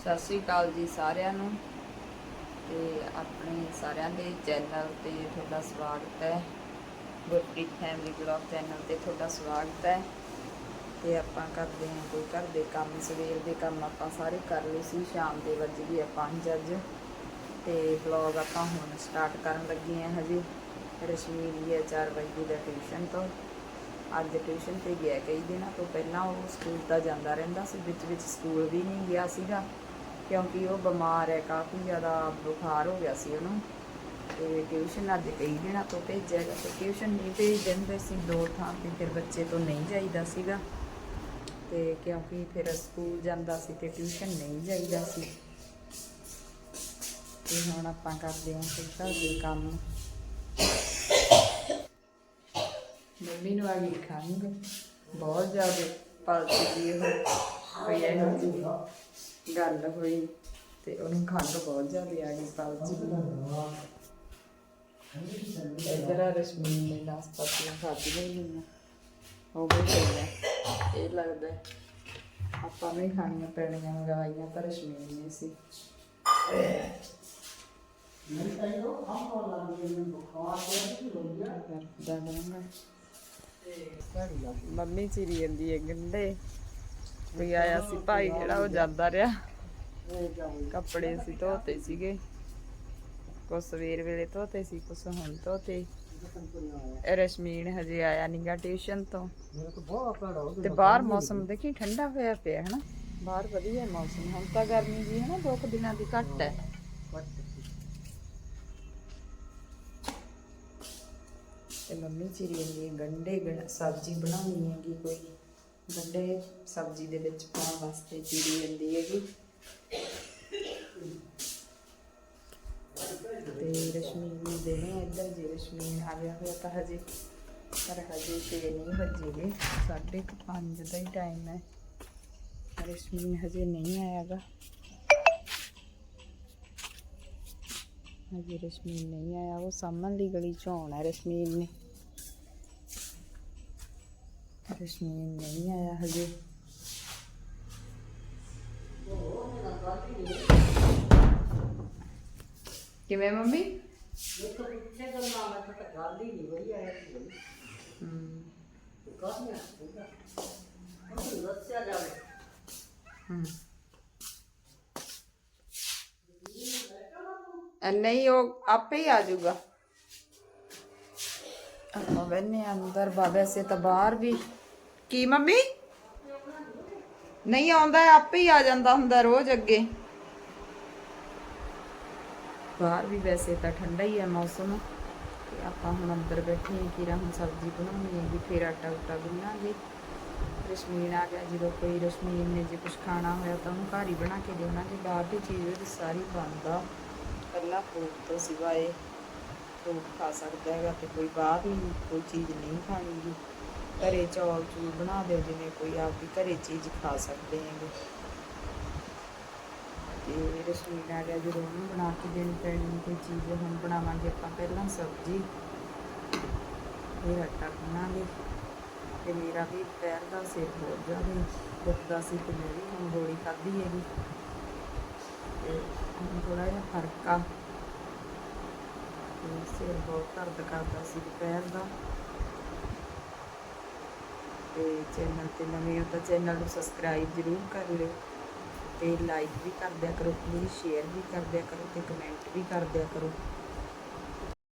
ਸਤਿ ਸ੍ਰੀ ਅਕਾਲ ਜੀ ਸਾਰਿਆਂ ਨੂੰ ਤੇ ਆਪਣੇ ਸਾਰਿਆਂ ਦੇ ਚੈਨਲ ਤੇ ਤੁਹਾਡਾ ਸਵਾਗਤ ਹੈ। ਗੁਰਪ੍ਰੀਤ ਫੈਮਿਲੀ ਬਲੌਗ ਚੈਨਲ ਤੇ ਤੁਹਾਡਾ ਸਵਾਗਤ ਹੈ। ਤੇ ਆਪਾਂ ਕਰਦੇ ਹਾਂ ਕੋਈ ਘਰ ਦੇ ਕੰਮ, ਸਵੇਰ ਦੇ ਕੰਮ ਆਪਾਂ ਸਾਰੇ ਕਰ ਲਏ ਸੀ, ਸ਼ਾਮ ਦੇ ਵੱਜ ਗਏ ਆ 5 ਅੱਜ। ਤੇ ਵਲੌਗ ਆਪਾਂ ਹੁਣ ਸਟਾਰਟ ਕਰਨ ਲੱਗੇ ਹਾਂ ਹਜੇ। ਰਸ਼ਮੀ ਦੀ ਹੈ 4 ਵਜੇ ਦਾ ਟਿਊਸ਼ਨ ਤੋਂ। ਅੱਜ ਟਿਊਸ਼ਨ ਤੇ ਗਿਆ ਕਈ ਦਿਨਾਂ ਤੋਂ ਪਹਿਲਾਂ ਉਹ ਸਕੂਲ ਤਾਂ ਜਾਂਦਾ ਰਹਿੰਦਾ ਸੀ, ਵਿੱਚ ਵਿੱਚ ਸਕੂਲ ਵੀ ਨਹੀਂ ਗਿਆ ਸੀਗਾ। ਕਿਉਂਕਿ ਉਹ ਬਿਮਾਰ ਹੈ, ਕਾਫੀ ਜ਼ਿਆਦਾ ਬੁਖਾਰ ਹੋ ਗਿਆ ਸੀ ਉਹਨੂੰ। ਤੇ ਟਿਊਸ਼ਨ ਅੱਜ ਕਈ ਦਿਨਾਂ ਤੋਂ ਭੇਜਿਆ ਗਿਆ ਤੇ ਟਿਊਸ਼ਨ ਨਹੀਂ ਭੇਜ ਦਿੰਦੇ ਸੀ, ਦੋ ਥਾਂ ਤੇ ਫਿਰ ਬੱਚੇ ਤੋਂ ਨਹੀਂ ਜਾਈਦਾ ਸੀਗਾ। ਤੇ ਕਿਉਂਕਿ ਫਿਰ ਸਕੂਲ ਜਾਂਦਾ ਸੀ ਤੇ ਟਿਊਸ਼ਨ ਨਹੀਂ ਜਾਈਦਾ ਸੀ। ਤੇ ਹੁਣ ਆਪਾਂ ਕਰਦੇ ਹਾਂ ਫਿਰ ਘਰ ਦੇ ਕੰਮ। ਮੰਮੀ ਨੂੰ ਆ ਗਈ ਖੰਗ ਬਹੁਤ ਜ਼ਿਆਦਾ ਪਲਸ ਜੀ ਹੋ ਕੋਈ ਇਹੋ ਗੱਲ ਹੋਈ ਤੇ ਉਹਨੂੰ ਖੰਗ ਬਹੁਤ ਜ਼ਿਆਦਾ ਆ ਗਈ ਪਲਸ ਇਧਰ ਆ ਰਸ਼ਮੀ ਨੇ ਨਾਸਪਾਤੀਆਂ ਖਾਧੀਆਂ ਹੀ ਨਹੀਂ ਹੋ ਗਈ ਪਈਆਂ ਇਹ ਲੱਗਦਾ ਆਪਾਂ ਨੂੰ ਹੀ ਖਾਣੀਆਂ ਪੈਣੀਆਂ ਮੰਗਵਾਈਆਂ ਤਾਂ ਰਸ਼ਮੀ ਨੇ ਸੀ। ਕਰਦਾ ਕਰਾਂਗਾ ਮੰਮੀ ਚੀਰੀ ਜਾਂਦੀ ਹੈ ਗੰਡੇ ਕੋਈ ਆਇਆ ਸੀ ਭਾਈ ਜਿਹੜਾ ਉਹ ਜਾਂਦਾ ਰਿਹਾ। ਕੱਪੜੇ ਸੀ ਧੋਤੇ ਸੀਗੇ। ਕੁਛ ਸਵੇਰ ਵੇਲੇ ਧੋਤੇ ਸੀ, ਕੁਛ ਹੁਣ ਧੋਤੇ। ਰਸ਼ਮੀਨ ਹਜੇ ਆਇਆ ਨੀਗਾ ਟਿਊਸ਼ਨ ਤੋਂ। ਤੇ ਬਾਹਰ ਮੌਸਮ ਦੇਖੀ ਠੰਡਾ ਹੋਇਆ ਪਿਆ ਹੈ ਬਾਹਰ ਵਧੀਆ ਮੌਸਮ, ਹੁਣ ਤਾਂ ਗਰਮੀ ਜੀ ਹੈ ਦੋ ਕੁ ਦਿਨਾਂ ਦੀ ਘੱਟ ਹੈ। ਤੇ ਮੰਮੀ ਚੀਰੀ ਜਾਂਦੀ ਗੰਡੇ ਸਬਜ਼ੀ ਬਣਾਉਣੀ ਹੈਗੀ ਕੋਈ? ਗੰਡੇ ਸਬਜ਼ੀ ਦੇ ਵਿੱਚ ਪਾਉਣ ਵਾਸਤੇ ਚੀਰੀ ਜਾਂਦੀ ਹੈਗੀ। ਤੇ ਰਸ਼ਮੀਨ ਨੂੰ ਦੇਣੇ ਇੱਧਰ, ਜੇ ਰਸ਼ਮੀਨ ਆ ਗਿਆ ਹੋਇਆ ਤਾਂ ਹਜੇ, ਪਰ ਹਜੇ ਤੇ ਨਹੀਂ ਵੱਜੇਗੇ ਸਾਢੇ ਕੁ ਪੰਜ ਦਾ ਹੀ ਟਾਈਮ ਹੈ। ਰਸ਼ਮੀਨ ਹਜੇ ਨਹੀਂ ਆਇਆਗਾ ਹਜੇ ਰਸ਼ਮੀਨ ਨਹੀਂ ਆਇਆ, ਉਹ ਸਾਹਮਣੇ ਗਲੀ ਚੋਂ ਆਉਣਾ ਹੈ ਰਸ਼ਮੀਨ ਨੇ। ਰਸ਼ਮੀਨ ਨਹੀਂ ਆਇਆ ਹਜੇ। ਕਿਵੇਂ ਮੰਮੀ? ਹਮ ਹਮ ਅ, ਨਹੀਂ। ਉਹ ਆਪੇ ਹੀ ਆ ਜਾਊਗਾ। ਆਪਾਂ ਬੈਨੇ ਅੰਦਰ ਬਾਬੇ ਸੇ ਤਾਂ ਬਾਹਰ ਵੀ ਕੀ ਮੰਮੀ? ਨਹੀਂ ਆਉਂਦਾ, ਆਪੇ ਹੀ ਆ ਜਾਂਦਾ ਹੁੰਦਾ ਰੋਜ਼ ਅੱਗੇ। ਬਾਹਰ ਵੀ ਵੈਸੇ ਤਾਂ ਠੰਡਾ ਹੀ ਹੈ ਮੌਸਮ। ਤੇ ਆਪਾਂ ਹੁਣ ਅੰਦਰ ਬੈਠੇ ਹਾਂ ਕਿ ਹੁਣ ਸਬਜ਼ੀ ਬਣਾਉਣੀ ਹੈ, ਵੀ ਫਿਰ ਆਟਾ ਉਟਾ ਗੁੰਨਾਂਗੇ। ਰਸ਼ਮੀਨ ਆ ਗਿਆ, ਜਦੋਂ ਕੋਈ ਰਸ਼ਮੀਨ ਨੇ ਜੇ ਕੁਝ ਖਾਣਾ ਹੋਇਆ ਤਾਂ ਉਹਨੂੰ ਘਰ ਹੀ ਬਣਾ ਕੇ ਦੇਵਾਂਗੇ ਬਾਹਰ ਦੀ ਚੀਜ਼ ਉਹਦੀ ਸਾਰੀ ਬੰਦ ਆ। ਪਹਿਲਾਂ ਫਰੂਟ ਤੋਂ ਸਿਵਾਏ ਫਰੂਟ ਖਾ ਸਕਦਾ ਹੈਗਾ ਤੇ ਕੋਈ ਬਾਹਰ ਹੀ ਕੋਈ ਚੀਜ਼ ਨਹੀਂ ਖਾਣੀ ਗੀ ਘਰੇ ਚੌਲ ਚੂਲ ਬਣਾ ਦਿਓ, ਜਿਵੇਂ ਕੋਈ ਆਪਦੀ ਘਰੇ ਚੀਜ਼ ਖਾ ਸਕਦੇ ਹੈਗੇ। ਤੇ ਰਸੋਈ ਆ ਗਿਆ ਜਦੋਂ ਉਹਨੂੰ ਬਣਾ ਕੇ ਦੇਣੀ ਪੈਣੀ ਕੋਈ ਚੀਜ਼, ਹੁਣ ਬਣਾਵਾਂਗੇ ਆਪਾਂ ਪਹਿਲਾਂ ਸਬਜ਼ੀ ਫਿਰ ਆਟਾ ਗੁੰਨਾਂਗੇ। ਤੇ ਮੇਰਾ ਵੀ ਪੈਰ ਦਾ ਸਿਰ ਹੋ ਜ਼ਿਆਦਾ ਦੁਖਦਾ ਸੀ ਤੇ ਮੈਂ ਵੀ ਹੁਣ ਗੋਲੀ ਖਾਧੀ ਹੈਗੀ। ਤੇ ਹੁਣ ਥੋੜਾ ਜਿਹਾ ਫ਼ਰਕ ਆ। ਤੇ ਸਿਰ ਬਹੁਤ ਦਰਦ ਕਰਦਾ ਸੀ ਦੁਪਹਿਰ ਦਾ। ਤੇ ਚੈਨਲ ਤੇ ਨਵੇਂ ਹੋ ਤਾਂ ਚੈਨਲ ਨੂੰ ਸਬਸਕ੍ਰਾਈਬ ਜ਼ਰੂਰ ਕਰ ਲਿਓ ਤੇ ਲਾਈਕ ਵੀ ਕਰ ਦਿਆ ਕਰੋ ਪਲੀਜ਼ ਸ਼ੇਅਰ ਵੀ ਕਰ ਦਿਆ ਕਰੋ ਤੇ ਕਮੈਂਟ ਵੀ ਕਰ ਦਿਆ ਕਰੋ।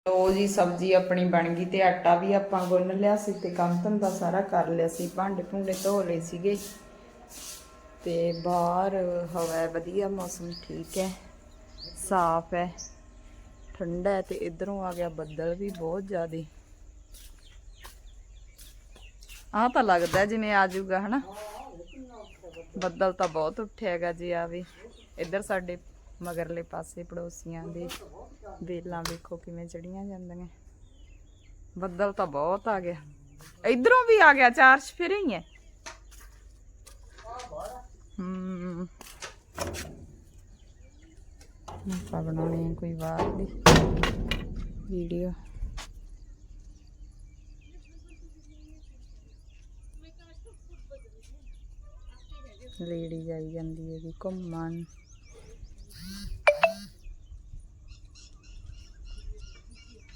ਲੋ ਜੀ, ਸਬਜ਼ੀ ਆਪਣੀ ਬਣ ਗਈ ਤੇ ਆਟਾ ਵੀ ਆਪਾਂ ਗੁੰਨ ਲਿਆ ਸੀ ਤੇ ਕੰਮ ਧੰਦਾ ਸਾਰਾ ਕਰ ਲਿਆ ਸੀ, ਭਾਂਡੇ ਭੁੰਡੇ ਧੋ ਲਏ ਸੀਗੇ। ਤੇ ਬਾਹਰ ਹਵਾ ਵਧੀਆ ਮੌਸਮ ਠੀਕ ਹੈ, ਸਾਫ਼ ਹੈ, ਠੰਡਾ ਹੈ ਤੇ ਇਧਰੋਂ ਆ ਗਿਆ ਬੱਦਲ ਵੀ ਬਹੁਤ ਜ਼ਿਆਦੇ। ਆਹ ਤਾਂ ਲੱਗਦਾ ਜਿਵੇਂ ਆ ਜਾਊਗਾ, ਹਨਾ? ਬੱਦਲ ਤਾਂ ਬਹੁਤ ਉੱਠਿਆ ਜੀ, ਆ ਵੀ। ਇੱਧਰ ਸਾਡੇ ਮਗਰਲੇ ਪਾਸੇ ਪੜੋਸੀਆਂ ਦੇ ਵੇਲਾਂ ਵੇਖੋ ਕਿਵੇਂ ਚੜੀਆਂ ਜਾਂਦੀਆਂ। ਬੱਦਲ ਤਾਂ ਬਹੁਤ ਆ ਗਿਆ। ਇਧਰੋਂ ਵੀ ਆ ਗਿਆ, ਚਾਰ ਸਫੇਰੇ ਹੀ ਹੈ ਹੂੰ। ਆਪਾਂ ਬਣਾਉਣੀ ਕੋਈ ਬਾਹਰ ਦੀ ਵੀਡੀਓ ਲੇਡੀ ਜਾਈ ਜਾਂਦੀ ਹੈਗੀ ਘੁੰਮਣ।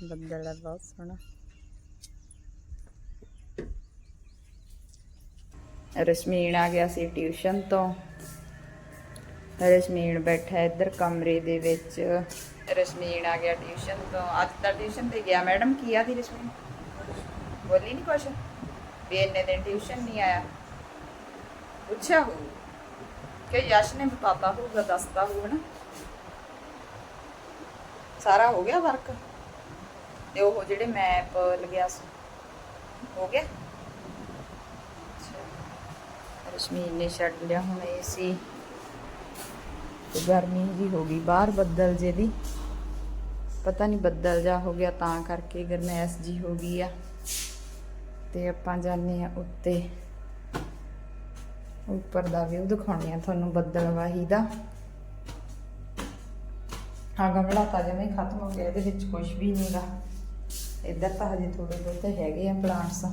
ਬੱਦਲ ਹੈ ਬਹੁਤ ਸੋਹਣਾ। ਰਸ਼ਮੀਨ ਆ ਗਿਆ ਸੀ ਟਿਊਸ਼ਨ ਤੋਂ। ਰਸ਼ਮੀਨ ਬੈਠਾ ਇੱਧਰ ਕਮਰੇ ਦੇ ਵਿੱਚ। ਰਸ਼ਮੀਨ ਆ ਗਿਆ ਟਿਊਸ਼ਨ ਤੋਂ। ਅੱਜ ਤਾਂ ਟਿਊਸ਼ਨ ਤੇ ਗਿਆ। ਮੈਡਮ, ਕੀ ਆਦੀ ਰਸ਼ਮੀਨ? ਬੋਲੀ ਨਹੀਂ ਕੁਛ? ਵੀ ਇੰਨੇ ਦਿਨ ਟਿਊਸ਼ਨ ਨਹੀਂ ਆਇਆ। ਪੁੱਛਿਆ ਹੋ ਕਿ ਯਸ਼ ਨੇ ਬਤਾਤਾ ਹੋਊਗਾ ਦੱਸਦਾ ਹੋਊਗਾ ਨਾ ਸਾਰਾ ਹੋ ਗਿਆ ਵਰਕ ਤੇ ਉਹ ਜਿਹੜੇ ਮੈਪ ਲੱਗਿਆ ਸੀ, ਹੋ ਗਿਆ? ਰਸ਼ਮੀਨ ਨੇ ਛੱਡ ਲਿਆ, ਹੁਣ ਇਹ ਸੀ। ਤੇ ਗਰਮੀ ਜੀ ਹੋ ਗਈ ਬਾਹਰ ਬੱਦਲ ਜੇ ਦੀ। ਪਤਾ ਨਹੀਂ ਬੱਦਲ ਜਾ ਹੋ ਗਿਆ ਤਾਂ ਕਰਕੇ ਗਰਮੈਸ਼ ਜੀ ਹੋ ਗਈ ਆ। ਤੇ ਆਪਾਂ ਜਾਂਦੇ ਆ ਉੱਤੇ। ਉੱਪਰ ਦਾ ਵਿਊ ਦਿਖਾਉਣੀ ਆ ਤੁਹਾਨੂੰ ਬੱਦਲ ਵਾਹੀ ਦਾ। ਹਾਂ ਗਮਲਾ ਤਾਂ ਜਮੇ ਖਤਮ ਹੋ ਗਿਆ, ਇਹਦੇ ਵਿੱਚ ਕੁਝ ਵੀ ਨਹੀਂਗਾ ਇੱਧਰ ਤਾਂ ਹਜੇ ਥੋੜੇ ਬਹੁਤੇ ਹੈਗੇ ਆ ਪਲਾਂਟਸ।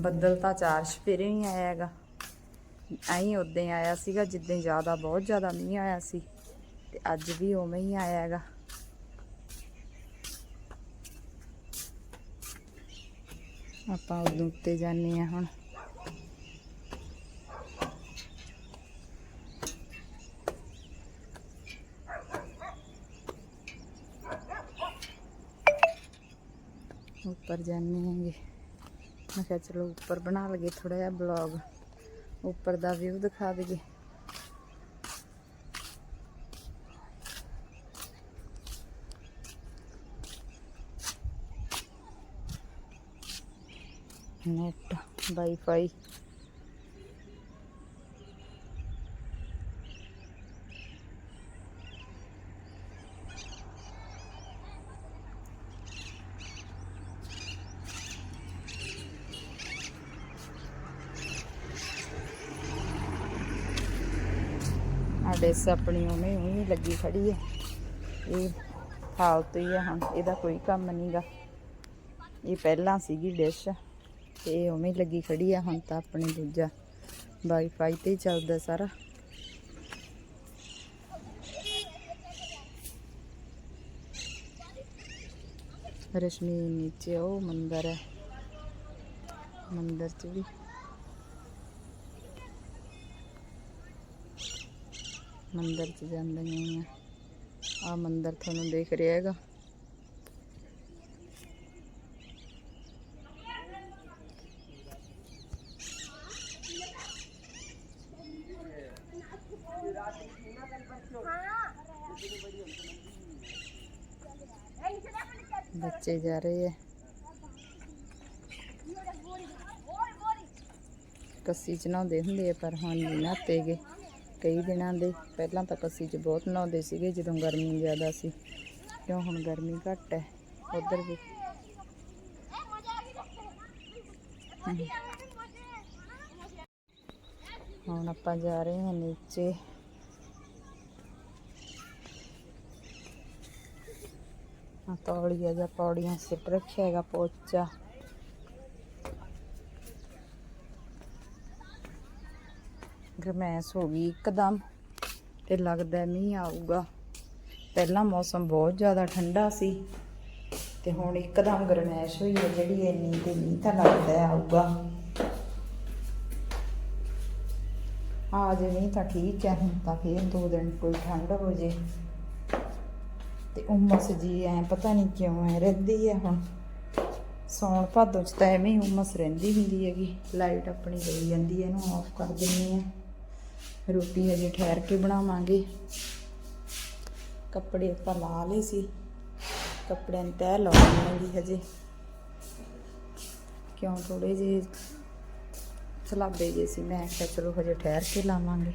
ਬੱਦਲ ਤਾਂ ਚਾਰ ਸਪੇਰੇ ਹੀ ਆਇਆ ਹੈਗਾ ਐਂ ਉਦਾਂ ਹੀ ਆਇਆ ਸੀਗਾ, ਜਿੱਦਾਂ ਜ਼ਿਆਦਾ, ਬਹੁਤ ਜ਼ਿਆਦਾ ਮੀਂਹ ਆਇਆ ਸੀ। ਤੇ ਅੱਜ ਵੀ ਉਵੇਂ ਹੀ ਆਇਆ ਹੈਗਾ ਆਪਾਂ ਉਦੋਂ ਉੱਤੇ ਜਾਂਦੇ ਆ ਹੁਣ। ਉੱਪਰ ਜਾਂਦੇ ਆਂਗੇ ਮੈਂ ਕਿਹਾ ਚਲੋ ਉੱਪਰ ਬਣਾ ਲਈਏ ਥੋੜਾ ਜਿਹਾ ਬਲੌਗ ਉੱਪਰ ਦਾ ਵਿਊ ਦਿਖਾ ਦਈਏ। ਨੈਟ ਵਾਈਫਾਈ ਆ ਡਿਸ ਆਪਣੀ ਉਵੇਂ ਉਵੇਂ ਲੱਗੀ ਖੜੀ ਹੈ। ਇਹ ਹਾਲਤ ਹੀ ਹੈ ਹੁਣ, ਇਹਦਾ ਕੋਈ ਕੰਮ ਨਹੀਂਗਾ ਇਹ ਪਹਿਲਾਂ ਸੀਗੀ ਡਿਸ਼। ਇਹ ਉਵੇਂ ਲੱਗੀ ਖੜੀ ਆ, ਹੁਣ ਤਾਂ ਆਪਣੇ ਦੂਜਾ ਵਾਈਫਾਈ ਤੇ ਚੱਲਦਾ ਸਾਰਾ। ਰਸ਼ਮੀ ਨੀਚੇ, ਉਹ ਮੰਦਰ ਹੈ। ਮੰਦਰ ਚ ਵੀ। ਮੰਦਰ ਚ ਜਾਂਦੀਆਂ ਆ ਆ ਮੰਦਰ ਤੁਹਾਨੂੰ ਦੇਖ ਰਿਹਾ ਹੈਗਾ। ਬੱਚੇ ਜਾ ਰਹੇ ਹੈ ਕੱਸੀ ਚ ਨਹਾਉਂਦੇ ਹੁੰਦੇ ਆ, ਪਰ ਹੁਣ ਨਹੀਂ ਨਹਾਤੇਗੇ ਕਈ ਦਿਨਾਂ ਦੇ, ਪਹਿਲਾਂ ਤਾਂ ਕੱਸੀ ਚ ਬਹੁਤ ਨਹਾਉਂਦੇ ਸੀਗੇ, ਜਦੋਂ ਗਰਮੀ ਜ਼ਿਆਦਾ ਸੀ। ਕਿਉਂ ਹੁਣ ਗਰਮੀ ਘੱਟ ਹੈ ਉਧਰ ਵੀ। ਹੁਣ ਆਪਾਂ ਜਾ ਰਹੇ ਹਾਂ ਨੀਚੇ। ਆ ਤੌਲੀਆ ਜਾਂ, ਪੌੜੀਆਂ ਸਿੱਟ ਰੱਖਿਆ ਪੋਚਾ। ਗਰਮੈਸ਼ ਹੋ ਗਈ ਇੱਕਦਮ ਤੇ ਲੱਗਦਾ ਮੀਂਹ ਆਊਗਾ। ਪਹਿਲਾਂ ਮੌਸਮ ਬਹੁਤ ਜ਼ਿਆਦਾ ਠੰਡਾ ਸੀ ਤੇ ਹੁਣ ਇੱਕਦਮ ਗਰਮੈਸ਼ ਹੋਈ ਹੈ, ਜਿਹੜੀ ਇੰਨੀ ਤੇ ਮੀਂਹ ਤਾਂ ਲੱਗਦਾ ਆਊਗਾ। ਆ ਜੇ ਮੀਂਹ ਤਾਂ ਠੀਕ ਹੈ, ਹੁਣ ਤਾਂ ਫੇਰ ਦੋ ਦਿਨ ਕੋਈ ਠੰਡ ਹੋ ਜੇ। ਤੇ ਉਮਸ ਜੀ ਐ ਪਤਾ ਨਹੀਂ ਕਿਉਂ ਐ ਰਹਿੰਦੀ ਹੈ ਹੁਣ। ਸੌਣ ਭਾਦੋਂ ਚ ਤਾਂ ਐਵੇਂ ਹੀ ਉਮਸ ਰਹਿੰਦੀ ਹੁੰਦੀ ਹੈਗੀ। ਲਾਈਟ ਆਪਣੀ ਗਈ ਜਾਂਦੀ ਹੈ ਇਹਨੂੰ ਆਫ ਕਰ ਦਿੰਨੀ ਆ। ਰੋਟੀ ਹਜੇ ਠਹਿਰ ਕੇ ਬਣਾਵਾਂਗੇ। ਕੱਪੜੇ ਆਪਾਂ ਲਾ ਲਏ ਸੀ। ਕੱਪੜਿਆਂ ਨੂੰ ਤਹਿ ਲਾਉਣੀ ਹੈਗੀ ਹਜੇ। ਕਿਉਂ ਥੋੜੇ ਜਿਹੇ ਸਲਾਬੇ ਜੇ ਸੀ। ਮੈਂ ਕਿਹਾ ਚਲੋ ਹਜੇ ਠਹਿਰ ਕੇ ਲਾਵਾਂਗੇ।